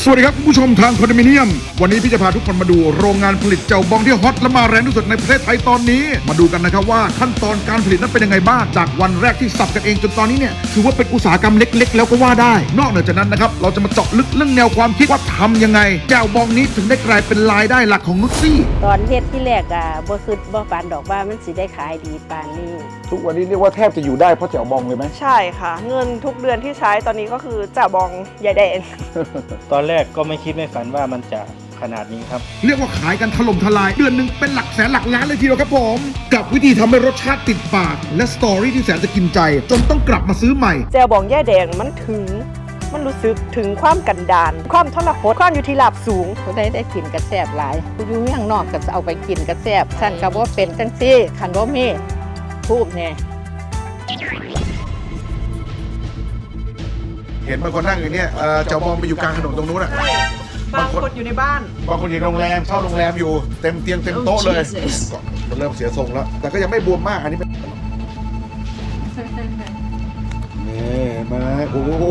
สวัสดีครับคุณผู้ชมทางคอนโดมิเนียม วันนี้พี่จะพาทุกคนมาดูโรงงานผลิตเจ้าบองที่ฮอตและมาแรงที่สุดในประเทศไทยตอนนี้ มาดูกันนะครับว่าขั้นตอนการผลิตนั้นเป็นยังไงบ้าง จากวันแรกที่สับกันเองจนตอนนี้เนี่ยถือว่าเป็นอุตสาหกรรมเล็ก ๆ แล้วก็ว่าได้ นอกเหนือจากนั้นนะครับเราจะมาเจาะลึกเรื่องแนวความคิดว่าทำยังไงเจ้าบองนี้ถึงได้กลายเป็นรายได้หลักของนุชซี่ ตอนเฮ็ดที่แรกอะบ่คิดบ่ฝันดอกว่ามันสิได้ขายดีปานนี้ ทุกวันนี้เรียกว่าแทบจะอยู่ได้เพราะเจ้าบองเลยไหมใช่ค่ะ เงินทุกเดือนที่ใช้ตอนนี้ก็คือจ่าบองยายแดงตอนแรกก็ไม่คิดไม่ฝันว่ามันจะขนาดนี้ครับ เรียกว่าขายกันถล่มทลาย เดือนหนึ่งเป็นหลักแสนหลักล้านเลยทีเดียวครับผม กับวิธีทำให้รสชาติติดปาก และสตอรี่ที่แสนจะกินใจ จนต้องกลับมาซื้อใหม่ แจวบองยายแดงมันถึง มันรู้สึกถึงความกันดาน ความทรหดความอยู่ที่ลาบสูงผู้ใดได้กินกระแซบหลายผู้อยู่เมืองนอกก็จะเอาไปกินกระแซบสั่นก็บ่เป็นจังซี่คันบ่มีทูบแน่ เห็นบางคนนั่งอยู่เนี่ยเอ่อเจ้าบองไปอยู่กลางถนนตรงนู้นอะ บางคนอยู่ในบ้าน บางคนอยู่โรงแรมเช่าโรงแรมอยู่เต็มเตียงเต็มโต๊ะเลยก็มันเริ่มเสียทรงแล้ว แต่ก็ยังไม่บวมมากอันนี้เป็นนี่มาโอ้โห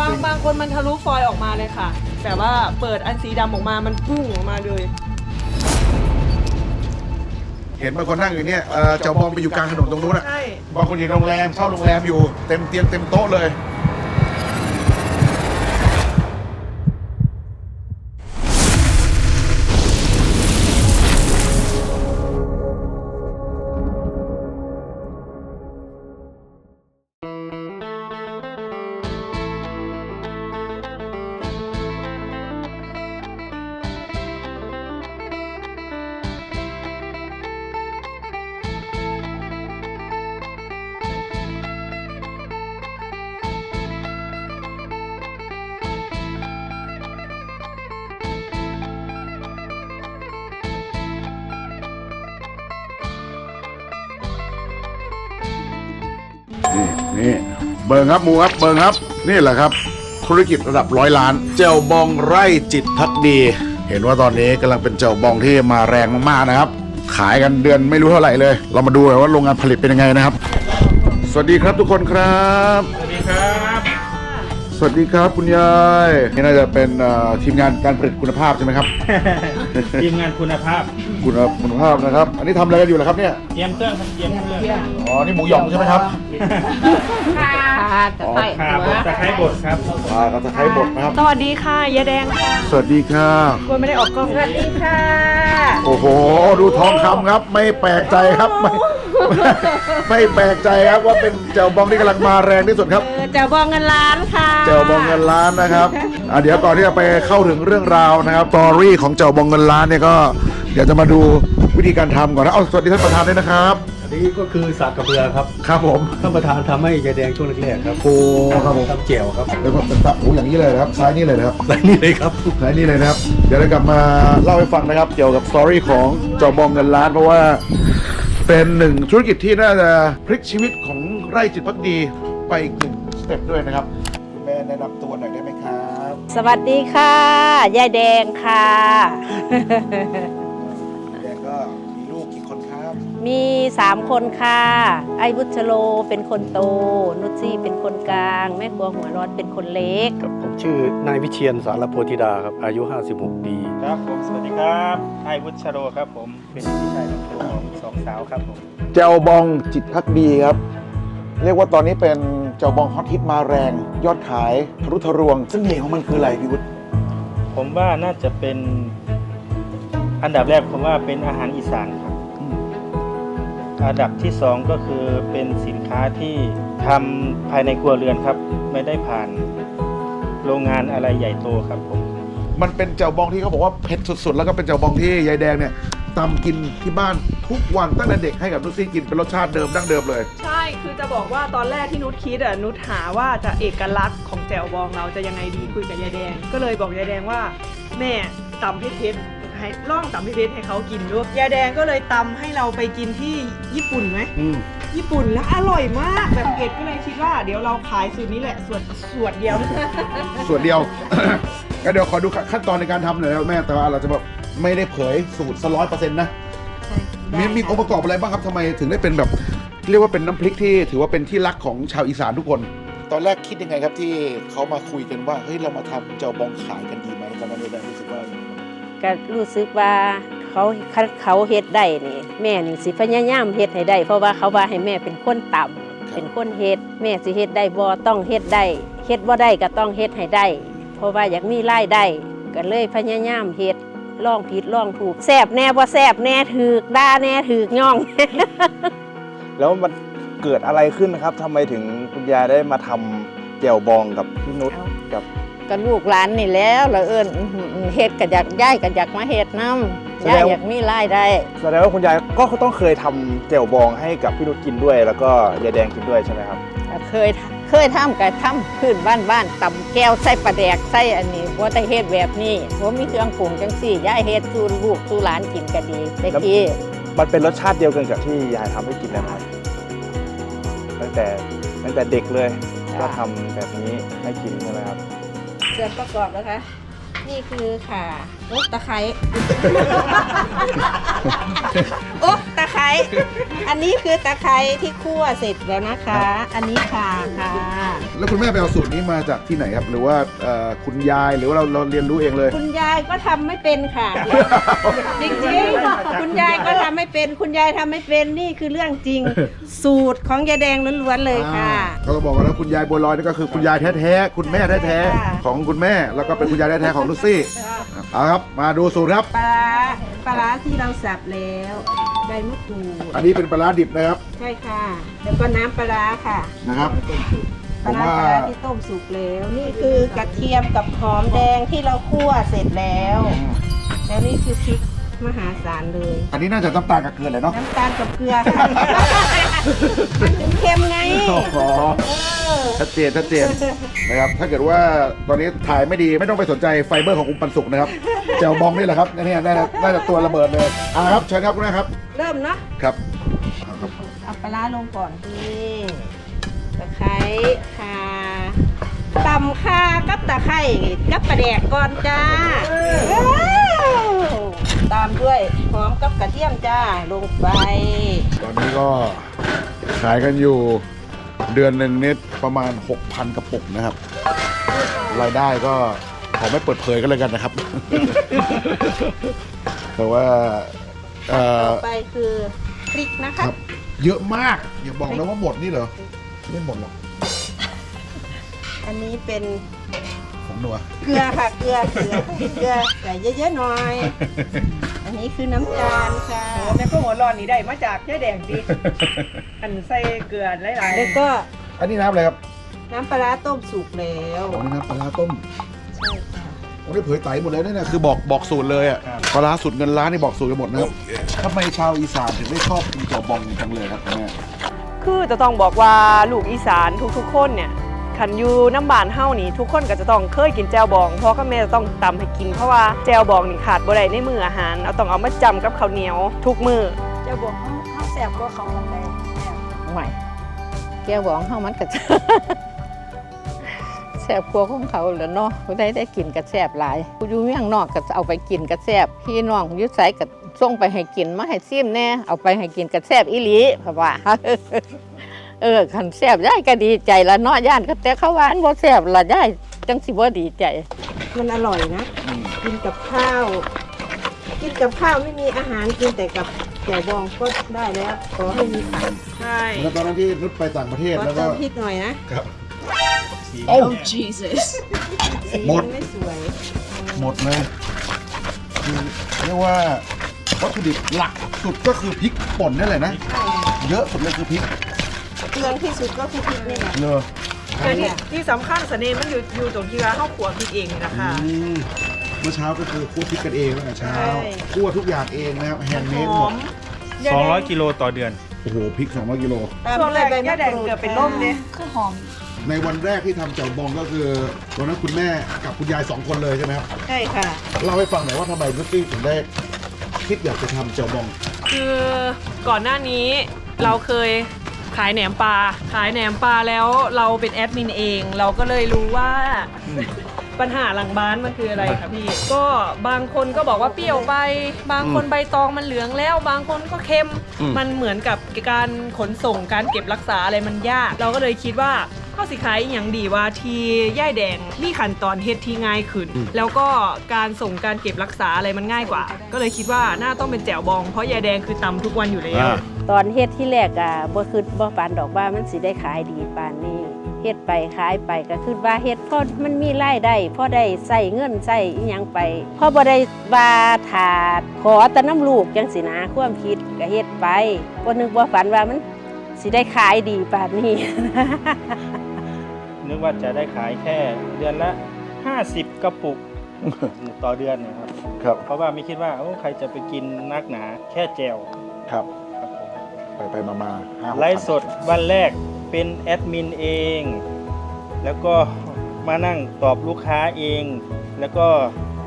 บางบางคนมันทะลุฟอยล์ออกมาเลยค่ะ แต่ว่าเปิดอันสีดำออกมามันพุ่งออกมาเลย เห็นบางคนนั่งอยู่เนี่ยเอ่อเจ้าบองไปอยู่กลางถนนตรงนู้นอะ ใช่ บางคนอยู่โรงแรมเช่าโรงแรมอยู่เต็มเตียงเต็มโต๊ะเลย บิร์ครับหมูครับเบิร์ครับ นี่แหละครับ ธุรกิจระดับร้อยล้าน เจลบองไร่จิตพักดี เห็นว่าตอนนี้กำลังเป็นเจลบองที่มาแรงมากๆนะครับ ขายกันเดือนไม่รู้เท่าไหร่เลย เรามาดูหน่อยว่าโรงงานผลิตเป็นยังไงนะครับ สวัสดีครับทุกคนครับ สวัสดีครับ สวัสดีครับคุณยายนี่น่าจะเป็นเอ่อทีมงานการผลิตคุณภาพใช่ไหมครับ ทีมงานคุณภาพคุณคุณภาพนะครับ อันนี้ทำอะไรกันอยู่ล่ะครับเนี่ย เตรียมเครื่องครับเตรียมเครื่องอ๋อ นี่หมูหยองใช่ไหมครับค่ะจะไปขาหับวดตะไคร้บดครับปลากระตะไคร้บดนะครับ สวัสดีค่ะยายแดงค่ะสวัสดีครับกลัวไม่ได้ออกกล้องสวัสดีค่ะ โอ้โห ดูทองคำครับ ไม่แปลกใจครับไม่ ไม่แปลกใจครับว่าเป็นเจ้าบองที่กำลังมาแรงที่สุดครับ เออเจ้าบองเงินล้านค่ะเจ้าบองเงินล้านนะครับอะเดี๋ยวก่อนที่จะไปเข้าถึงเรื่องราวนะครับตอรี่ของเจ้าบองเงินล้านเนี่ยก็เดี๋ยวจะมาดูวิธีการทำก่อนนะเอาสวัสดีท่านประธานด้วยนะครับ อันนี้ก็คือสากกระเบือครับครับผม ท่านประธานทำให้ยายแดงช่วงแรกๆครับโอ้ครับผม ทำแจ่วครับแล้วก็เป็นตับโอ้อย่างนี้เลยนะครับซ้ายนี่เลยนะครับ และนี่เลยครับซ้ายนี่เลยนะครับ เดี๋ยวเรากลับมาเล่าให้ฟังนะครับ เกี่ยวกับสตอรี่ของเจ้าบองเงินล้าน เพราะว่า เป็นหนึ่งธุรกิจที่น่าจะพลิกชีวิตของไร่จิตพักดีไปอีกหนึ่งสเต็ปด้วยนะครับคุณแม่แนะนำตัวหน่อยได้ไหมครับ สวัสดีค่ะ ยายแดงค่ะ มีสามคนค่ะ ไอ้บุชโลเป็นคนโต นุชซี่เป็นคนกลาง แม่ครัวหัวร้อนเป็นคนเล็ก ครับผมชื่อนายวิเชียนสารโพธิดาครับอายุ 56 ปี ครับผมสวัสดีครับไอวุฒิชโรครับผมเป็นพี่ชายน้องตัวของสองสาวครับผมเจ้าบองจิตพักดีครับ เรียกว่าตอนนี้เป็นเจ้าบองฮอตฮิตมาแรง ยอดขายทะลุทะลวงเสน่ห์ของมันคืออะไรพี่วุฒิผมว่าน่าจะเป็นอันดับแรกผมว่าเป็นอาหารอีสานครับ อันดับที่สองก็คือเป็นสินค้าที่ทำภายในครัวเรือนครับ ไม่ได้ผ่านโรงงานอะไรใหญ่โตครับผมมันเป็นเจ้าบองที่เขาบอกว่าเผ็ดสุดๆ แล้วก็เป็นเจ้าบองที่ยายแดงเนี่ยตำกินที่บ้านทุกวันตั้งแต่เด็กให้กับนุชซี่กินเป็นรสชาติเดิมดั้งเดิมเลย ใช่ คือจะบอกว่าตอนแรกที่นุชคิดอะนุชหาว่าจะเอกลักษณ์ของแจวบองเราจะยังไงดีคุยกับยายแดง ก็เลยบอกยายแดงว่า แม่ตำเพชรเพชร ให้ล่องตำเพชรเพชรให้เขากินด้วยยายแดงก็เลยตำให้เราไปกินที่ญี่ปุ่นไหม อืม ญี่ปุ่นแล้วอร่อยมากแบบเผ็ดก็เลยคิดว่า เดี๋ยวเราขายสูตรนี้แหละส่วนส่วนเดียว ส่วนเดียว ก็เดี๋ยวขอดูขั้นตอนในการทำหน่อยนะแม่แต่ว่าเราจะแบบไม่ได้เผยสูตรสร้อยเปอร์เซ็นต์นะ มีมีองค์ประกอบอะไรบ้างครับทำไมถึงได้เป็นแบบ เรียกว่าเป็นน้ำพริกที่ถือว่าเป็นที่รักของชาวอีสานทุกคน ตอนแรกคิดยังไงครับที่เขามาคุยกันว่าเฮ้ยเรามาทำเจ้าบองขายกันดีไหมตอนนั้นเลยรู้สึกว่า ก็รู้สึกว่าเขาคันเขาเฮ็ดได้นี่แม่นี่สิพยายามเฮ็ดให้ได้ เพราะว่าเขาว่าให้แม่เป็นคนต่ำเป็นคนเฮ็ดแม่สิเฮ็ดได้บ่ต้องเฮ็ดได้เฮ็ดบ่ได้ก็ต้องเฮ็ดให้ได้ เพราะว่าอยากมีรายได้ก็เลยพยายามเฮ็ดลองผิดลองถูกแซบแน่บ่แซบแน่ถูกด่าแน่ถูกย่อง แล้วมันเกิดอะไรขึ้นครับทำไมถึงคุณยายได้มาทำแจ่วบองกับพี่นุชเอา กับก็ลูกหลานนี่แล้วละเอิญเฮ็ดก็อยากย้ายก็อยากมาเฮ็ดนํย้ายอยากมีรายได้แสดงว่าคุณยายก็ต้องเคยทำแจ่วบองให้กับพี่นุชกินด้วย แล้วก็ยายแดงกินด้วยใช่ไหมครับ ก็เคยเคยทำก็ทำพื้นบ้านบ้านตำแก้วใส่ปลาแดกใส่อันนี้บ่ได้เฮ็ดแบบนี้บ่มีเครื่องปรุงจังซี่ย้ายเฮ็ดสู่ลูกสู่หลานกินก็ดีแต่กี้มันเป็นรสชาติเดียวกันกับที่ยายทำให้กินเลยไหมครับตั้งแต่ตั้งแต่เด็กเลยก็ทำแบบนี้ให้กินใช่ไหมครับ ส่วนประกอบนะคะ นี่คือค่ะโอ๊ตระตะไคร้ อันนี้คือตะไคร้ที่คั่วเสร็จแล้วนะคะ อันนี้ค่ะค่ะ แล้วคุณแม่ไปเอาสูตรนี้มาจากที่ไหนครับ หรือว่าเอ่อคุณยายหรือว่าเราเราเรียนรู้เองเลย คุณยายก็ทำไม่เป็นค่ะ จริงๆ คุณยายก็ทำไม่เป็น คุณยายทำไม่เป็นนี่คือเรื่องจริง สูตรของยายแดงล้วนๆเลยค่ะ เขาก็บอกว่าแล้วคุณยายบัวลอยนี่ก็คือคุณยายแท้ๆ คุณแม่แท้ค่ะ ๆ ของคุณแม่ แล้วก็เป็นคุณยายแท้ๆของลูซี่เอาครับ มาดูสูตรครับ ปลาร้าปลาร้าที่เราสับแล้วใบมะกรูดอันนี้เป็นปลาร้าดิบนะครับ ใช่ค่ะ แล้วก็น้ำปลาร้าค่ะนะครับปลาร้าผมว่า ปลาร้าที่ต้มสุกแล้ว นี่คือกระเทียมกับหอมแดงที่เราคั่วเสร็จแล้ว แล้วนี่คือพริก มหาศาลเลย อันนี้น่าจะน้ำตาลกับเกลือเลยเนาะ น้ำตาลกับเกลือค่ะ มันถึงเค็มไงอ๋อเออ ชัดเจนชัดเจน นะครับ ถ้าเกิดว่าตอนนี้ถ่ายไม่ดีไม่ต้องไปสนใจไฟเบอร์ของคุณปันสุกนะครับแจวบองนี่แหละครับนี่น่าจะน่าจะตัวระเบิดเลยอ่าครับเชิญครับคุณแม่ครับ เริ่มเนาะ ครับเอาครับ เอาปลาร้าลงก่อน นี่ตะไคร้ข่า ตำข่ากับตะไคร้กับปลาแดกก่อนจ้าว้าวตามด้วยหอมกับกระเทียมจ้าลงไป ตอนนี้ก็ขายกันอยู่เดือนหนึ่งนิดประมาณ 6,000 กระปุกนะครับ รายได้ก็ขอไม่เปิดเผยกันเลยกันนะครับ แต่ว่าเอ่อ ต่อไปคือพริกนะคคะรับ เยอะมาก อย่าบอกนะว่าหมดนี่เหรอ ไม่หมดหรอก อันนี้เป็นของหนัว เกลือค่ะเกลือเกลือเกลือใส่เยอะๆหน่อย อันนี้คือน้ำตาลค่ะโอ้แม่ก็หัวร้อนนี่ได้มาจากยายแดงดิอันใส่เกลือหลายๆแล้วก็อันนี้น้ำอะไรครับน้ำปลาร้าต้มสุกแล้วอ๋อนี่น้ำปลาร้าต้มใช่ค่ะผมได้เผยไตหมดเลยเนี่ยนะคือบอกบอกสูตรเลยอะครับปลาร้าสูตรเงินล้านนี่บอกสูตรกันหมดนะครับทำไมชาวอีสานถึงได้ชอบกินเจ้าบองจังเลยครับคุณแม่ คือจะต้องบอกว่าลูกอีสานทุกๆคนเนี่ย ขันอยูน้ำบานเฮ้านี่ ทุกคนก็จะต้องเคยกินแจวบองพ่อกับแม่จะต้องตำให้กินเพราะว่าแจวบองนี่ขาดบ่ได้ในมืออาหารเอาต้องเอามาจำกับข้าวเหนียวทุกมือเจ้าบอกเฮาแซ่บกว่าเขามันได้ใหม่แก้วบอกเฮามันก็แซ่บกว่าของเขาแล้วเนาะผู้ใดได้กินก็แซ่บหลายผู้อยู่เมืองนอกก็เอาไปกินก็แซ่บพี่น้องอยู่ไสก็ส่งไปให้กินมาให้ซิมแน่เอาไปให้กินก็แซ่บอีหลีเพราะว่า เออคันแซ่บยายก็ดีใจละเนาะย่านก็แต่เขาว่าอันบ่แซ่บละยายจังสิบ่ดีใจมันอร่อยนะ กินกับข้าว กินกับข้าวไม่มีอาหารกินแต่กับแจ่วบองก็ได้แล้วขอให้มีผักใช่แล้วตอนนั้นที่นุชไปต่างประเทศขอแล้วก็เติมพริกหน่อยนะครับ โอ้สีหมดนไม่สวย หมดเลยคือเรียกว่าวัตถุดิบหลักสุดก็คือพริกป่นนี่แหละนะ เยอะสุดเลยคือพริก เกลืองที่สุดก็คือพริกนี่แหละเนอะแต่ที่ที่สำคัญเสน่ห์มันอยู่อยู่ตรงที่ว่าข้าวขัวพริกเองนี่นะคะ อืมเมื่อเช้าก็คือคั่วพริกกันเองตั้งแต่เช้าใช่ คั่วทุกอย่างเองนะครับแฮนด์เมดหหมอดม200 กิโลต่อเดือน โอ้โหพริก200กิโลตามช่วงแรกด้วยใบมะยายแดงรูเกือบเป็นล่มเนี่ยในวันแรกที่ทำเจ้าบองก็คือตอนนั้นคุณแม่กับคุณยายสองคนเลยใช่ไหมครับใช่ค่ะ เล่าให้ฟังหน่อยว่าทำไมนุชตี้ถึงได้คิดอยากจะทำเจ้าบอง คือก่อนหน้านี้เราเคย ขายแหนมปลา ขายแหนมปลาแล้วเราเป็นแอดมินเอง เราก็เลยรู้ว่า ปัญหาหลังบ้านมันคืออะไรคะพี่ ก็บางคนก็บอกว่าเปรี้ยวไปบางคนใบตองมันเหลืองแล้ว บางคนก็เค็ม อืม มันเหมือนกับการขนส่งการเก็บรักษาอะไรมันยาก เราก็เลยคิดว่าเขาาสิขายอหย่างดีว่าที่ย่ายแดงมีขั้นตอนเฮ็ดที่ง่ายขึ้น แล้วก็การส่งการเก็บรักษาอะไรมันง่ายกว่า ก็เลยคิดว่าน่าต้องเป็นแจ่วบองเพราะยายแดงคือตำทุกวันอยู่แล้ว ตอนเฮ็ดที่แรกอะบ่คิดบ่ปานดอกว่ามันสิได้ขายดีปานนี้เฮ็ดไปขายไปก็คิดว่าเฮ็ดพอมันมีรายได้พอได้ใส่เงินใส่อีหยังไปพอบ่ได้ว่าถาดขอแต่น้ำลูกจังสินะความคิดก็เฮ็ดไปบ่นึกบ่ฝันว่ามันสิได้ขายดีปานนี้ นึกว่าจะได้ขายแค่เดือนละ 50 กระปุกต่อเดือนนะครับ ครับ เพราะว่าไม่คิดว่าโอ้ใครจะไปกินนักหนาแค่แจวครับครับผม ไปไปมามาห้าหกไลฟ์สดวันแรกเป็นแอดมินเอง แล้วก็มานั่งตอบลูกค้าเอง แล้วก็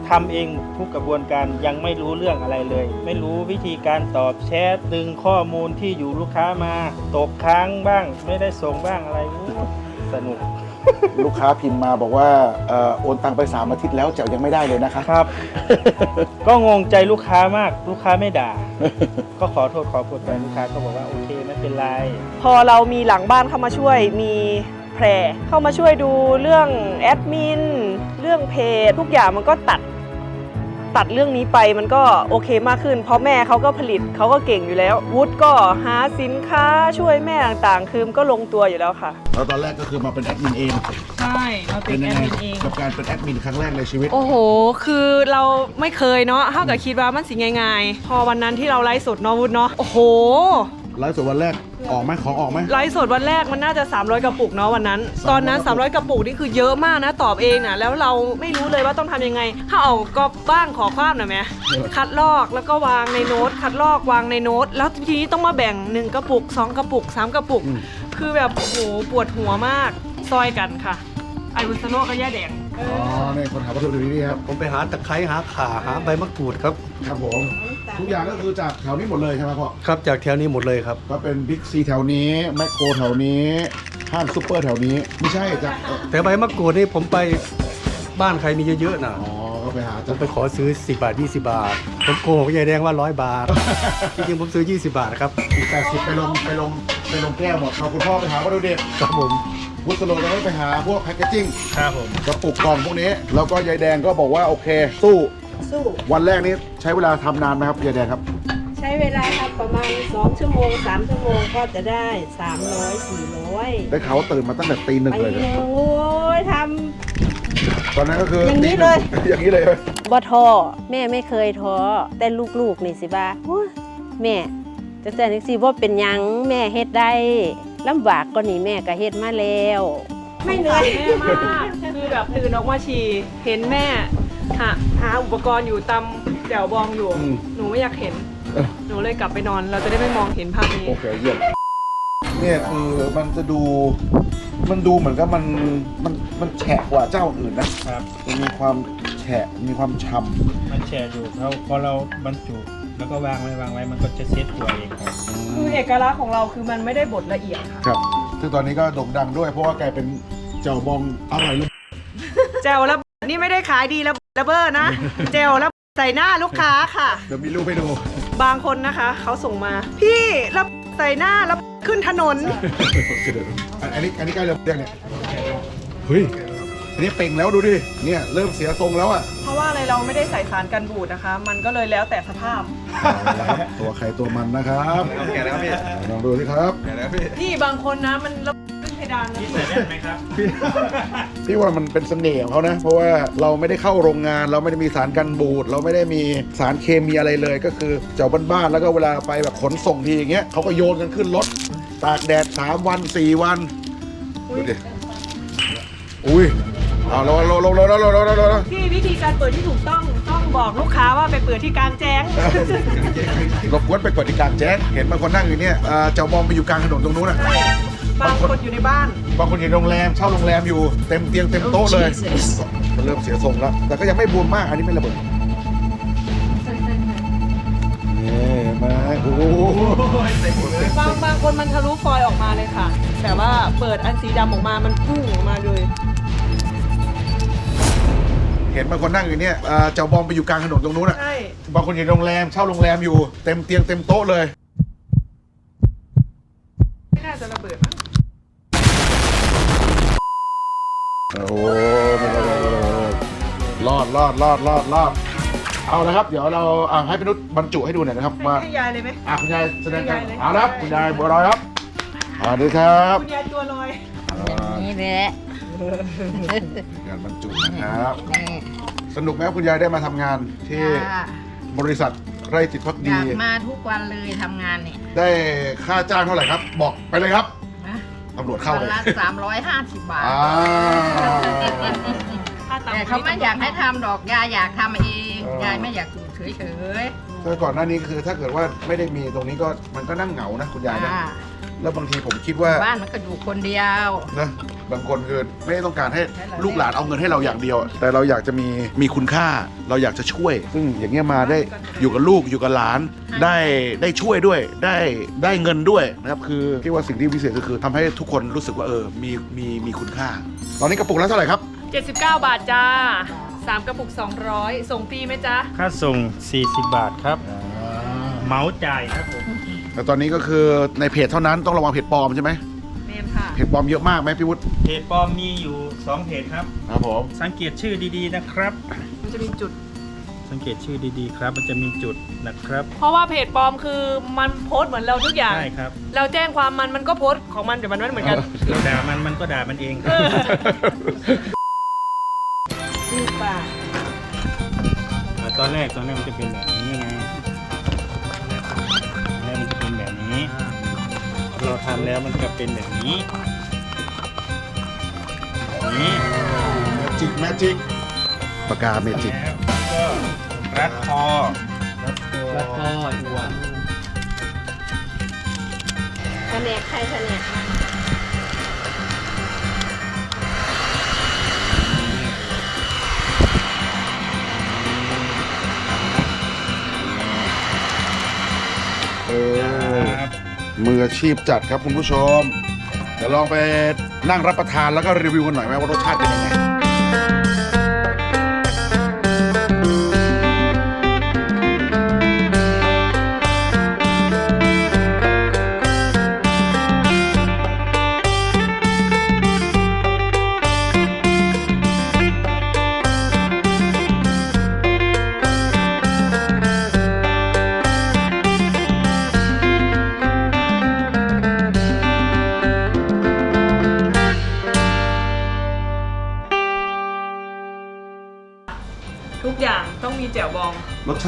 ทำเองทุกกระบวนการยังไม่รู้เรื่องอะไรเลย ไม่รู้วิธีการตอบแชทดึงข้อมูลที่อยู่ลูกค้ามา ตกค้างบ้าง ไม่ได้ส่งบ้างอะไรอู้สนุก ลูกค้าพิมพ์มาบอกว่าเอ่อโอนตังไปสามอาทิตย์แล้วแจ๋วยังไม่ได้เลยนะคะครับ ก็งงใจลูกค้ามาก ลูกค้าไม่ด่า ก็ขอโทษขอโทษไปลูกค้าก็บอกว่าโอเคไม่เป็นไร พอเรามีหลังบ้านเข้ามาช่วยมีแพรเข้ามาช่วยดูเรื่องแอดมินเรื่องเพจทุกอย่างมันก็ตัด ตัดเรื่องนี้ไปมันก็โอเคมากขึ้น เพราะแม่เขาก็ผลิตเขาก็เก่งอยู่แล้ว วุฒิก็หาสินค้าช่วยแม่ต่างๆ คือมันก็ลงตัวอยู่แล้วค่ะ แล้วตอนแรกก็คือมาเป็นแอดมินเอง ใช่เราเป็นแอดมินเอง กับการเป็นแอดมินครั้งแรกในชีวิต โอ้โห คือเราไม่เคยเนาะเท่ากับคิดว่ามันสิง่ายๆ พอวันนั้นที่เราไลฟ์สดเนาะวุฒิเนาะ โอ้โห ไลฟ์สดวันแรก ออกไหมของออกไหม ไลฟ์สดวันแรกมันน่าจะ 300 กระปุกเนาะวันนั้นตอนนั้น 300 กระปุกนี่คือเยอะมากนะตอบเองนะแล้วเราไม่รู้เลยว่าต้องทำยังไง ถ้าเอาก็บ้างขอความหน่อยไหมคัดลอกแล้วก็วางในโน้ต คัดลอกวางในโน้ต แล้วทีนี้ต้องมาแบ่ง 1 กระปุก 2 กระปุก 3 กระปุกคือแบบโอ้โหปวดหัวมาก ซอยกันค่ะ ไอวุสโนกับย่าแดง อ๋อนี่คนหาวัตถุดิบนี่ครับ ผมไปหาตะไคร้หาข่าหาใบมะกรูดครับ ครับผม ทุกอย่างก็คือจากแถวนี้หมดเลยใช่ไหมพ่อครับจากแถวนี้หมดเลยครับ ก็เป็นบิ๊กซีแถวนี้แมคโครแถวนี้ห้างซูเปอร์แถวนี้ ไม่ใช่จากเอ่อแต่ใบมะกรูดนี่ผมไปบ้านใครมีเยอะๆนะอ๋อก็ไปหาผจาก มไปขอซื้อ 10 บาท 20 บาท ผมโกหกยายแดงว่า 100 บาท จริงๆผมซื้อ 20 บาทครับอีกแปดสิบไปลงไปลงไปลงแก้วหมดเอาคุณพ่อไปหาวัตถุดิบครับผมวุฒิโลก็ไปหาพวกแพคเกจิ้งครับผม กระปุกกล่องพวกนี้ แล้วก็ยายแดงก็บอกว่าโอเค สู้ สู้ วันแรกนี้ใช้เวลาทำนานไหมครับยายแดงครับ ใช้เวลาทำประมาณ 2 ชั่วโมง 3 ชั่วโมงก็จะได้ 300 400ได้ข่าวว่าตื่นมาตั้งแต่ตีหนึ่งไปเลยหนะนึ่งโอ้ยท ตอนนั้นก็คืออย่างนี้ตีหเลยอย่างนี้เลยำบ่ท้อแม่ไม่เคยท้อแต่ลูกๆนี่สิว่าโอ้ยแม่จะแต่จังสิว่าเป็นหยังแม่เฮ็ดได้ลำบากก็นี่แม่ก็เฮ็ดมาแล้ว ไม่เหนื่อย แม่มากคือแบบตื่นออกมาฉี่เห็นแม่ หาหาอุปกรณ์อยู่ตำแจ่วบองอยู่ อืม หนูไม่อยากเห็น หนูเลยกลับไปนอน เราจะได้ไม่มองเห็นภาพนี้ โอเคเยี่ยมเนี่ยคือมันจะดูมันดูเหมือนกับมันมันมันแฉะกว่าเจ้าอื่นนะครับ มันมีความแฉะมีความฉ่มันแชร์อยู่เขาพอเราบรรจุ แล้วก็วางไว้วางไว้มันก็จะเซตตัวเองครับำคือเอกลักษณ์ของเราคือมันไม่ได้บดละเอียดค่ะครับ ซึ่งตอนนี้ก็โด่งดังด้วยเพราะว่ากลายเป็นเจ้าบองอร่อยเลยแจวแล้วนี่ไม่ได้ขายดีแล้ว ระเบ้อนะแจวแล้วใส่หน้าลูกค้าค่ะ เดี๋ยวมีรูปให้ดู บางคนนะคะเขาส่งมา พี่แล้วใส่หน้าแล้วขึ้นถนน อันอันนี้อันนี้ใกล้เริ่มเรียงเนี่ยเฮ้ยอันนี้เป่งแล้วดูดิ เนี่ยเริ่มเสียทรงแล้วอะ เพราะว่าอะไรเราไม่ได้ใส่สารกันบูดนะคะ มันก็เลยแล้วแต่สภาพเอาละครับตัวใครตัวมันนะครับแกแล้วพี่ลองดูสิครับนี่บางคนนะมันแล้วขึ้นเพ ดานพี่ใส่แว่นไหมครับ พี่ว่ามันเป็นเสน่ห์ของเขานะ เพราะว่าเราไม่ได้เข้าโรงงาน เราไม่ได้มีสารกันบูด เราไม่ได้มีสารเคมีอะไรเลย ก็คือเจ้าบ้านๆแล้วก็เวลาไปแบบขนส่งทีอย่างเงี้ยเขาก็โยนกันขึ้นรถ ตากแดด 3 วัน 4 วัน ดูดิ อุ้ยเอาเราเราเราเราเราราราพี่วิธีการเปิดที่ถูกต้องต้องบอกลูกค้าว่าไปเปิดที่กลางแจ้งรบกวนไปเปิดที่กลางแจ้ง เห็นบางคนนั่งอยู่เนี่ยเจ้ามองไปอยู่กลางถนนตรงนู้นอะ บางคนอยู่ในบ้าน บางคนอยู่โรงแรมเช่าโรงแรมอยู่เต็มเตียงเต็มโต๊ะเลยมันเริ่มเสียทรงแล้ว แต่ก็ยังไม่บวมมาก อันนี้ไม่ระเบิดนี่มาโอ้โหบางบางคนมันทะลุฟอยล์ออกมาเลยค่ะ แต่ว่าเปิดอันสีดำออกมามันพุ่งออกมาเลย เห็นบางคนนั่งอยู่เนี่ยเอ่อเจ้าบอมไปอยู่กลางถนนตรงนู้นอะ ใช่ บางคนอยู่โรงแรมเช่าโรงแรมอยู่เต็มเตียงเต็มโต๊ะเลย อดรอดรอดรอดรอดเอาละครับ เดี๋ยวเราอะให้พี่นุชบรรจุให้ดูหน่อยนะครับให้ว่าให้ยายเลยไหม อะคุณยายแสดงกันให้ยายเลย เอาละครับคุณยายบัวลอยครับสวัสดีครับคุณยายตัวลอยอ่านี่แหละการบรรจุนะครับ นี่สนุกไหมครับคุณยายได้มาทำงานที่จ้าบริษัทไร่จิตพักอดี ยากมาทุกวันเลยทำงานเนี่ยได้ค่าจ้างเท่าไหร่ครับ บอกไปเลยครับนะตำรวจเข้าวันเลยละสามร้อยห้าสิบบาท อ่าถ้า ตามแต่เขาไม่อยากให้ทำดอกยายอยากทำเองเออยายไม่อยากอยู่เฉยแต่ก่อนหน้านี้คือถ้าเกิดว่าไม่ได้มีตรงนี้ก็มันก็นั่งเหงานะคุณๆยายนะอ่าแล้วบางทีผมคิดว่าบ้านมันก็อยู่คนเดียว นะบางคนคือไม่ได้ต้องการให้ให้เราลูกหลานเอาเงินให้เราอย่างเดียว แต่เราอยากจะมีมีคุณค่าเราอยากจะช่วย ซึ่งอย่างเงี้ยมาได้อยู่กับลูกอยู่กับหลาน ได้ได้ช่วยด้วยได้ได้เงินด้วยนะครับคือคิดว่าสิ่งที่พิเศษก็คือทำให้ทุกคนรู้สึกว่าเออมีมีมีคุณค่า ตอนนี้กระปุกละเท่าไหร่ครับ 79 บาทจ้าสามกระปุก 200 ส่งฟรีไหมจ๊ะ ค่าส่ง 40 บาทครับ เหมาจ่ายครับผมแต่ตอนนี้ก็คือในเพจเท่านั้นต้องระวังเพจปลอมใช่ไหมเมนค่ะ เพจปลอมเยอะมากไหมพี่วุฒิเพจปลอมมีอยู่ 2เพจครับ ครับผม สังเกตชื่อดีๆนะครับ มันจะมีจุด สังเกตชื่อดีๆครับ มันจะมีจุดนะครับ เพราะว่าเพจปลอมคือมันโพสต์เหมือนเราทุกอย่าง ใช่ครับ เราแจ้งความมันมันก็โพสต์ของมันแต่มันไม่เหมือนกัน เราด่ามันมันก็ด่ามันเองครับ สิบบาทอ่าตอนแรกตอนแรกมันจะเป็นแบบนี้ไงตอนแรกมันจะเป็นแบบนี้ เราทำแล้วมันจะเป็นแบบนี้แบบนี้แมจิกแมจิกปากกาเมจิกแล้วก็รัดคอรัดคออีกวันแผนกใครแผนกมัน เออมืออาชีพจัดครับคุณผู้ชมเดี๋ยวลองไปนั่งรับประทานแล้วก็รีวิวกันหน่อยไหมว่ารสชาติเป็นยังไง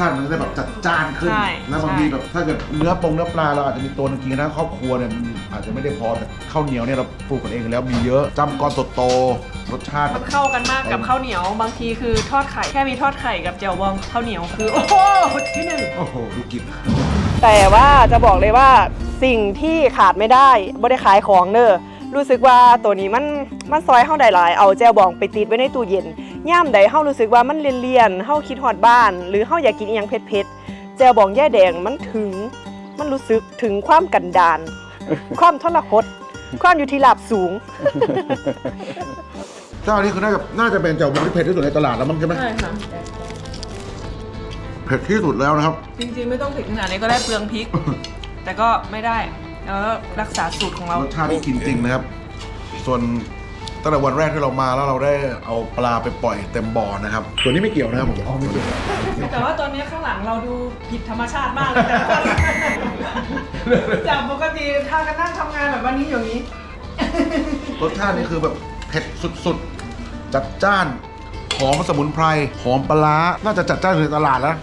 าติมันจะได้แบบจัดจ้านขึ้น ใช่แล้วบางทีใช่แบบถ้าเกิดเนื้อปงเนื้อปลาเราอาจจะมีตัวหนึงกินนะครอบครัวเนี่ยมันอาจจะไม่ได้พอแต่ข้าวเหนียวเนี่ยเราปลูกกันเองแล้วมีเยอะจำก้อนสดโตรสชาติ มันเข้ากันมากกับข้าวเหนียว บางทีคือทอดไข่แค่มีทอดไข่กับแจ่วบองข้าวเหนียวคือ โอ้โหที่หนึ่ง โอ้โหดูกิน แต่ว่าจะบอกเลยว่าสิ่งที่ขาดไม่ได้บ่ได้ขายของเนอะรู้สึกว่าตัวนี้มันมันซอยเฮาได้หลาย เอาแจวบองไปติดไว้ในตู้เย็น ย่ามใดเฮารู้สึกว่ามันเลี่ยนๆเฮาคิดฮอดบ้าน หรือเฮาอยากกินอีหยังเผ็ดๆแจวบองแย่แดงมันถึง มันรู้สึกถึงความกันดาน ความทรหดความอยู่ที่ระดับสูง เจ้านี้คือน่าจะน่าจะเป็นเจ้าบองที่เผ็ดที่สุดในตลาดแล้วมั้งใช่ไหมใช่ค่ะเผ็ดที่สุดแล้วนะครับ จริงๆไม่ต้องถึงขนาดนี้ก็ได้เปลืองพริก แต่ก็ไม่ได้เราก็รักษาสูตรของเรารสชาติที่กินจริงนะครับ ส่วน ตั้งแต่วันแรกที่เรามาแล้วเราได้เอาปลาไปปล่อยเต็มบ่อนะครับตัวนี้ไม่เกี่ยวนะครับผมอ๋อไม่เกี่ยวแต่ว่าตอนนี้ข้างหลังเราดูผิดธรรมชาติมากเลยแต่ละคนจากปกติทางกันนั่งทำงานแบบวันนี้อย่างนี้ รสชาตินี่คือแบบเผ็ดสุดๆ จัดจ้านหอมสมุนไพรหอมปลาร้าน่าจะจัดจ้านในตลาดแล้ว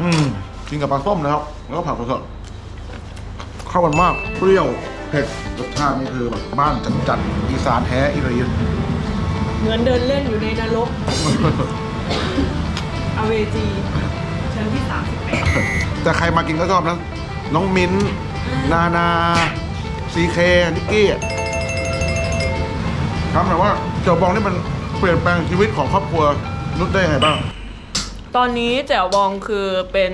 อืมกินกับปลาส้มนะครับ แล้วก็ผักสดๆเข้ากันมาก เปรี้ยว เผ็ดรสชาตินี่คือแบบบ้านจัดๆอีสานแท้อีรีนเหมือนเดินเล่นอยู่ในนรกอเวจีชั้นที่38แต่ใครมากินก็ชอบนะน้องมิ้นท์นานาซีเคนิกกี้ถามหน่อยว่าเจ้าบองนี่มันเปลี่ยนแปลงชีวิตของครอบครัวนุชได้ยังไงบ้าง ตอนนี้แจ๋วบองคือเป็น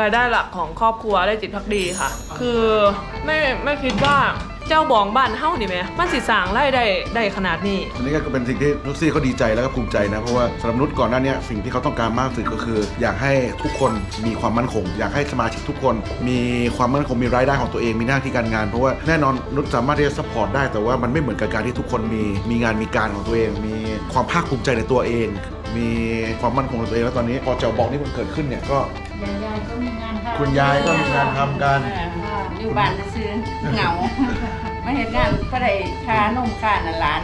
รายได้หลักของครอบครัวได้จิตพักดีค่ะ คือไม่ไม่คิดว่าเจ้าบองบ้านเฮานี่แหมมันสิสร้างรายได้ได้ขนาดนี้ อันนี้ก็เป็นสิ่งที่นุชซี่เขาดีใจแล้วก็ภูมิใจนะ เพราะว่าสำหรับนุชก่อนหน้าเนี้ยสิ่งที่เขาต้องการมากที่สุดก็คือ อยากให้ทุกคนมีความมั่นคง อยากให้สมาชิกทุกคน มีความมั่นคงมีรายได้ของตัวเองมีหน้าที่การงาน เพราะว่าแน่นอนนุชสามารถที่จะซัพพอร์ตได้แต่ว่ามันไม่เหมือนกับการที่ทุกคนมีมีงานมีการของตัวเอง มีความภาคภูมิใจในตัวเอง มีความมั่นคงในตัวเองแล้วตอนนี้ พอเจ้าบอกนี่มันเกิดขึ้นเนี่ยก็ยายก็มีงานทำคุณยายก็มีงานทำกัน อยู่บ้านซื้อเหงาไม่เห็นงานก็ได้ค่านมค่าน่ะหลาน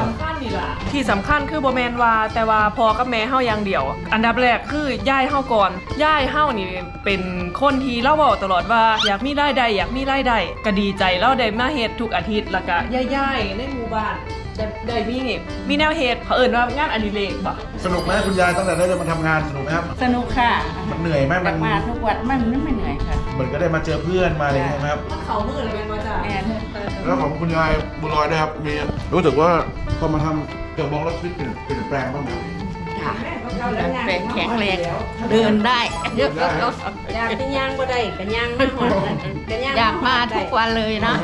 สำคัญนี่ล่ะที่สำคัญคือบ่แมนว่าแต่ว่าพอกับแม่เฮาอย่างเดียว อันดับแรกคือย่ายเฮาก่อนย่ายเฮานี่เป็นคนที่เล่าบอกตลอดว่าอยากมีรายได้อยากมีรายได้ก็ดีใจเล่าได้มาเฮ็ดทุกอาทิตย์แล้วก็ย่ายๆในหมู่บ้าน ได้ได้มีมีแนวเฮ็ดเขาเอิ้นว่างานอดิเรกบ่สนุกไหมคุณยายตั้งแต่ได้มาทำงานสนุกไหมครับ สนุกค่ะมันเหนื่อยไหมกมัลันบมาทุกวันมันไม่เหนื่อยค่ะ เหมือนก็ได้มาเจอเพื่อนมาอะไรอย่างเงี้ยไหมครับเขามือเลยเป็นว่าจ้ะแม่น แล้วของคุณยายบุญลอยนะครับมีรู้สึกว่าพอมาทำเกี่ยวบองแล้วชีวิตเปลี่ยนเปลี่ยนแปลงบ้างไหม ค่ะเป็นแข็งแรงเดินได้อยากไปย่างบ่ได้ก็ย่างมาหอดนั่นก็ย่างอยากมาทุกวันเลยนะ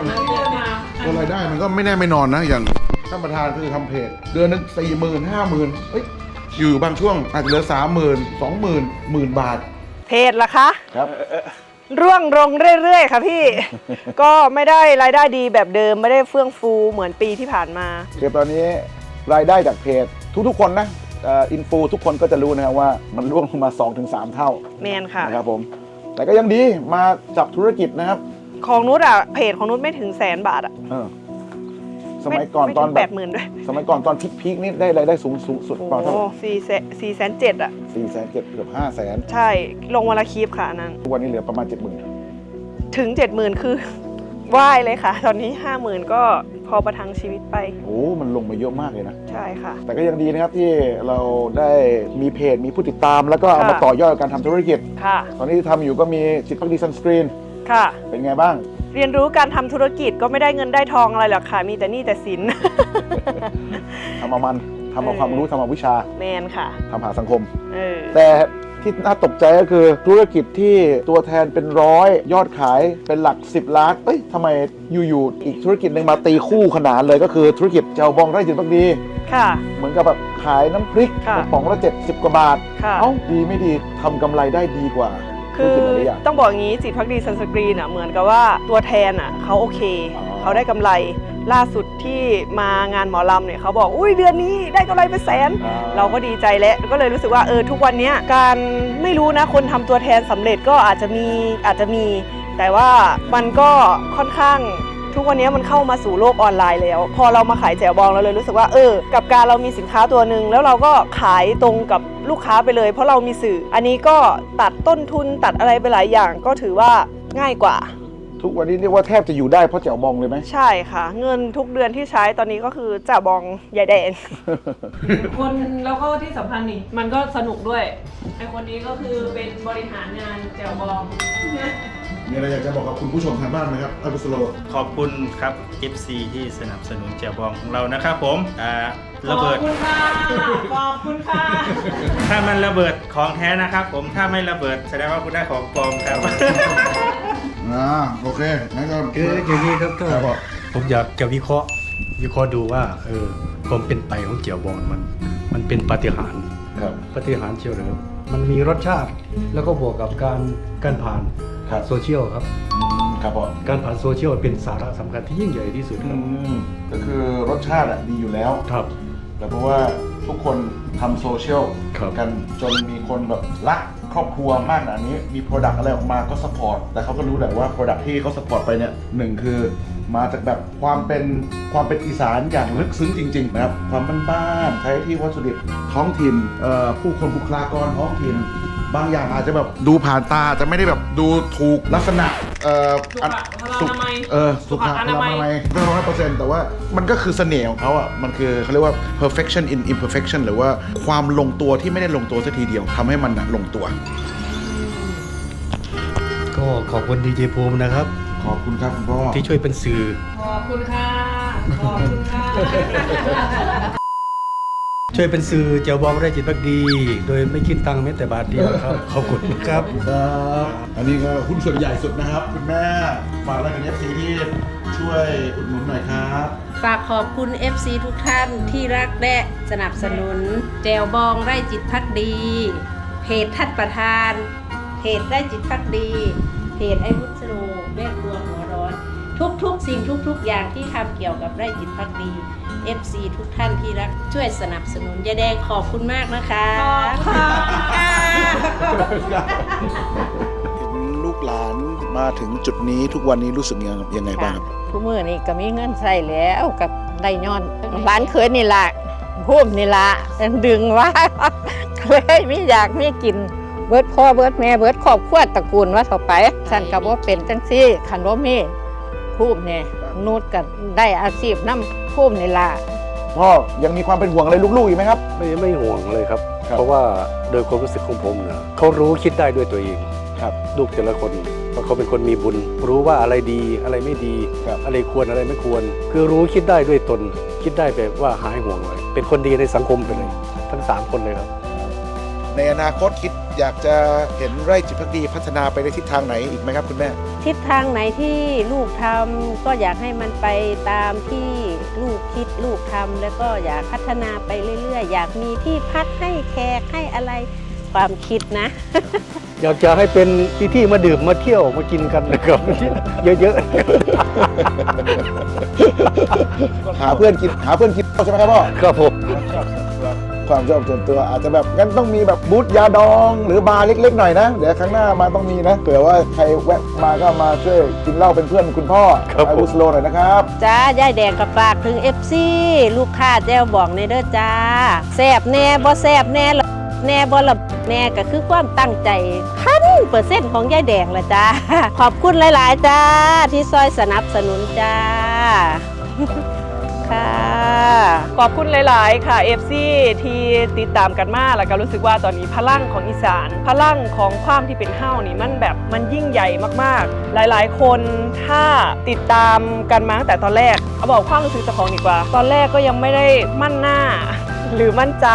ก็รายได้มันก็ไม่แน่ไม่นอนนะอย่าง ท่านประธานคือทำเพจเดือนหนึงสี่หมื่นห้าหมื่นเอ้ยอยู่บางช่วงอาจจะเหลือสามหมื่นสองหมื่นหมื่นบาทเพจล่ะคะ ครับ ร่วงลงเรื่อยๆ ค่ะพี่ ก็ไม่ได้รายได้ดีแบบเดิมไม่ได้เฟื่องฟูเหมือนปีที่ผ่านมา คือตอนนี้รายได้จากเพจทุกๆคนนะเอินฟูทุกคนก็จะรู้นะครับว่ามันร่วงลงมา 2-3 เท่าแมนค่ะ นะครับผม แต่ก็ยังดีมาจับธุรกิจนะครับของนุชอะเพจของนุชไม่ถึงแสนบาทอะเออ สมัยก่อนตอนแปแบดบหมื่นด้วยสมัยก่อนตอนพีคๆนี่ได้รายได้สูงสูงสุดโอ้ประมาณเท่าไหร่สี่แสนสี่แสนเจ็ดอะ สี่แสนเกือบเกือบห้าแสนใช่ ลงวันละคลิปค่ะอันนั้น ทุกวันนี้เหลือประมาณเจ็ดหมื่นถึงเจ็ดหมื่นคือว่ายเลยค่ะ ตอนนี้ห้าหมื่นก็พอประทังชีวิตไป โอ้มันลงมาเยอะมากเลยนะ ใช่ค่ะ แต่ก็ยังดีนะครับที่เราได้มีเพจมีผู้ติดตาม แล้วก็เอามาค่ะ ต่อยอดการทำธุรกิจ ค่ะ ตอนนี้ที่ทำอยู่ก็มีจิตพักดีซันสกรีน ค่ะ เป็นไงบ้าง เรียนรู้การทำธุรกิจก็ไม่ได้เงินได้ทองอะไรหรอกค่ะ มีแต่หนี่แต่สิน ทำเอามันทำเอาความรู้ทำเอาวิชาแมนค่ะ ทำหาสังคม เออ แต่ที่น่าตกใจก็คือธุรกิจที่ตัวแทนเป็นร้อย ยอดขายเป็นหลัก 10 ล้าน เอ้ยทำไมอยู่ๆอีกธุรกิจหนึ่งมาตีคู่ขนานเลยก็คือธุรกิจเจ้าบองไร่จิตพักดี ค่ะ เหมือนกับแบบขายน้ำพริกค่ะกระป๋องละ70 กว่าบาท ค่ะ เอ้าดีไม่ดีทำกำไรได้ดีกว่าธุ คืรอกิจหลายๆอย่างต้องบอกอย่างนี้จิตพักดีซันสกรีนอะเหมือนกับว่าตัวแทนอะเขาโอเคอ๋อเขาได้กำไรล่าสุดที่มางานหมอลำเนี่ยเขาบอกอุ้ยเดือนนี้ได้กำไรเป็นแสนอ่เราก็ดีใจแล้วก็เลยรู้สึกว่าเออทุกวันเนี้ยการไม่รู้นะคนทำตัวแทนสำเร็จก็อาจจะมีอาจจะมี แต่ว่ามันก็ค่อนข้าง ทุกวันนี้มันเข้ามาสู่โลกออนไลน์แล้ว พอเรามาขายแจวบองเราเลยรู้สึกว่าเออ กับการเรามีสินค้าตัวหนึ่งแล้วเราก็ขายตรงกับลูกค้าไปเลย เพราะเรามีสื่อ อันนี้ก็ตัดต้นทุนตัดอะไรไปหลายอย่างก็ถือว่าง่ายกว่า ทุกวันนี้เรียกว่าแทบจะอยู่ได้เพราะเจ้าบองเลยไหม ใช่ค่ะ เงินทุกเดือนที่ใช้ตอนนี้ก็คือแจวบองยายแดง คนแล้วก็ที่สำคัญนี่มันก็สนุกด้วยไอคนนี้ก็คือเป็นบริหารงานแจวบอง มีอะไรอยากจะบอกกับคุณผู้ชมทางบ้านไหมครับอัลบุสโลขอบคุณครับ FC ที่สนับสนุนเจียบองของเรานะครับผมอ่าระเบิด ขอบคุณค่ะ ขอบคุณค่ะ ถ้ามันระเบิดของแท้นะครับผมถ้าไม่ระเบิดแสดงว่าคุณได้ของปลอมครับ อ่าโอเคงั้นก็ คืออย่างนี้ครับก็ครับผม ผมอยากจะวิเคราะห์ วิเคราะห์ดูว่าเออความเป็นไปของเจียวบองมัน มันเป็นปาฏิหาริย์ ครับปาฏิหาริย์เชียวเลยครับมันมีรสชาติแล้วก็บวกกับการการผ่านครับโซเชียลครับอืมครับผมการผ่านโซเชียลเป็นสาระสำคัญที่ยิ่งใหญ่ที่สุดคอืรับมก็คือรสชาติอะดีอยู่แล้ว ครับ แต่เพราะว่าทุกคนทำโซเชียลครับ กันจนมีคนแบบรักครอบครัวมากขนาดนี้มีโปรดักต์อะไรออกมาก็สปอร์ตแต่เขาก็รู้แหละว่าโปรดักต์ที่เขาสปอร์ตไปเนี่ยหนึ่งคือ มาจากแบบความเป็นความเป็นอีสานอย่างลึกซึ้งจริง ๆ นะครับ ความบ้านๆใช้ที่วัตถุดิบท้องถิ่นเอ่อผู้คนบุคลากรท้องถิ่นบางอย่างอาจจะแบบดูผ่านตาอาจจะไม่ได้แบบดูถูกลักษณะเอ่อสุขอนามัยเออสุขสุขอนามัยไม่ร้อยเปอร์เซ็นต์แต่ว่ามันก็คือเสน่ห์ของเขาอะมันคือเขาเรียกว่า perfection in imperfection หรือว่าความลงตัวที่ไม่ได้ลงตัวสักทีเดียวทำให้มันน่ะลงตัว ก็ขอบคุณดีเจภูมินะครับ ขอบคุณครับคุณพ่อที่ช่วยเป็นสื่อ ขอบคุณค่ะ ขอบคุณค่ะ ช่วยเป็นสื่อเจียวบองได้จิตพักดี โดยไม่คิดตังค์แม้แต่บาทเดียวครับ ขอบคุณครับ ครับอันนี้ก็หุ้นส่วนใหญ่สุดนะครับ คุณแม่ฝากอะไรกับเอฟซีที่ช่วยอุดหนุนหน่อยครับ ฝากขอบคุณ FC ทุกท่านที่รักและสนับสนุน แจวบองไร่จิตพักดี เพจทัดประธาน เพจไร่จิตพักดี เพจไอ้วุฒิโน แม่ครัวหัวร้อน ทุกๆ สิ่งทุกๆ อย่างที่ทำเกี่ยวกับไร่จิตพักดี FC ทุกท่านที่รักช่วยสนับสนุนยายแดงขอบคุณมากนะคะขอบคุณค่ะเห็นลูกหลานมาถึงจุดนี้ทุกวันนี้รู้สึกยังยังไงบ้างครับผู้มือนี่ก็มีเงินใส่แล้วกับได้ย้อนร้านเคยนี่ละพุ่มนี่ละดึงว่าเลยไม่อยากไม่กิน เบิดพ่อเบิดแม่เบิดครอบครัวตระกูลว่าต่อไปฉันกับว่าเป็นจังซี่ขันว่ามีพุ่มเนี่ยนูดกันได้อาชีพน้ำพุ่มนี่ละพ่อยังมีความเป็นห่วงอะไรลูกๆอีกไหมครับ ไม่ไม่ห่วงเลยครับครับเพราะว่าโดยความรู้สึกของผมนะเขารู้คิดได้ด้วยตัวเองครับลูกแต่ละคนเพราะเขาเป็นคนมีบุญ รู้ว่าอะไรดีอะไรไม่ดีครับอะไรควรอะไรไม่ควร คือรู้คิดได้ด้วยตน คิดได้แบบว่าหายห่วงเลย เป็นคนดีในสังคมไปเลย ทั้งสามคนเลยครับ ในอนาคตคิด อยากจะเห็นไร่จิตพักดีพัฒนาไปในทิศทางไหนอีกไหมครับคุณแม่ ทิศทางไหนที่ลูกทำก็อยากให้มันไปตามที่ลูกคิดลูกทำแล้วก็อยากพัฒนาไปเรื่อยๆ อยากมีที่พักให้แขกให้อะไรความคิดนะ อยากจะให้เป็นที่ที่มาดื่มมาเที่ยวมากินกันนะครับ เยอะหาเพื่อนกินหาเพื่อนกินใช่ไหมครับพ่อ ๆ ครับผม ค วามชอบส่วนตัวอาจจะแบบงั้นต้องมีแบบบูธยาดองหรือบาร์เล็กๆหน่อยนะ เดี๋ยวครั้งหน้ามาต้องมีนะเผื่อว่าใครแวะมาก็มาช่วยกินเหล้าเป็นเพื่อนคุณพ่อครับไอผมบูสโลหน่อยนะครับจ้ายายแดงกับฝากถึง FC ลูกค้าแจ้วบอกในเด้อจ้าแซบแน่บ่แซบแน่ละแน่บ่ละแน่ก็คือความตั้งใจพันเปอร์เซ็นต์ของยายแดงละจ้า ขอบคุณหลาย ๆ จ้า ที่ซอยสนับสนุนจ้า ค่ะ ขอบคุณหลาย ๆ ค่ะ FC ที่ติดตามกันมาแล้วก็รู้สึกว่าตอนนี้พลังของอีสาน พลังของความที่เป็นเฮ้านี่มันแบบมันยิ่งใหญ่มาก ๆ หลาย ๆ คนถ้าติดตามกันมาตั้งแต่ตอนแรกเอาบอกความรู้สึกเจ้าของดีกว่า ตอนแรกก็ยังไม่ได้มั่นหน้าหรือมั่นใจ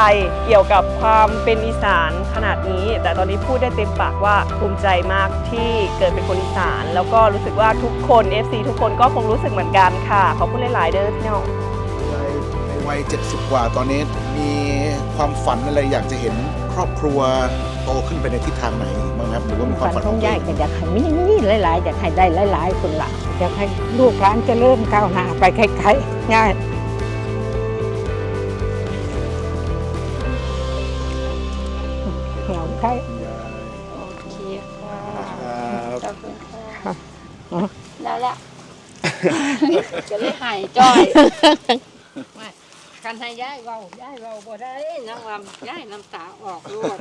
เกี่ยวกับความเป็นอีสานขนาดนี้ แต่ตอนนี้พูดได้เต็มปากว่าภูมิใจมากที่เกิดเป็นคนอีสาน แล้วก็รู้สึกว่าทุกคน FC ทุกคนก็คงรู้สึกเหมือนกันค่ะ ขอบคุณหลาย ๆ เด้อพี่น้อง วัย 70 กว่าตอนนี้มีความฝันอะไรอยากจะเห็นครอบครัวโตขึ้นไปในทิศทางไหนบ้างครับหรือว่ามีความฝันฝันขขอองงตัวยายเองก็อยากให้มีมีหลายๆอยากให้ได้หลาย ๆ คนละอยากให้ลูกหลานเจะเริ่มก้าวหน้าไปไกลๆง่ายเหงาใครโอเคค่ะขอบคุณค่ะแล้วแหละจะได้หายจ้อย กันให้ย้ายเว้าย้ายเว้าบ่ได้น้ำลำย้ายน้ำตาออกรวด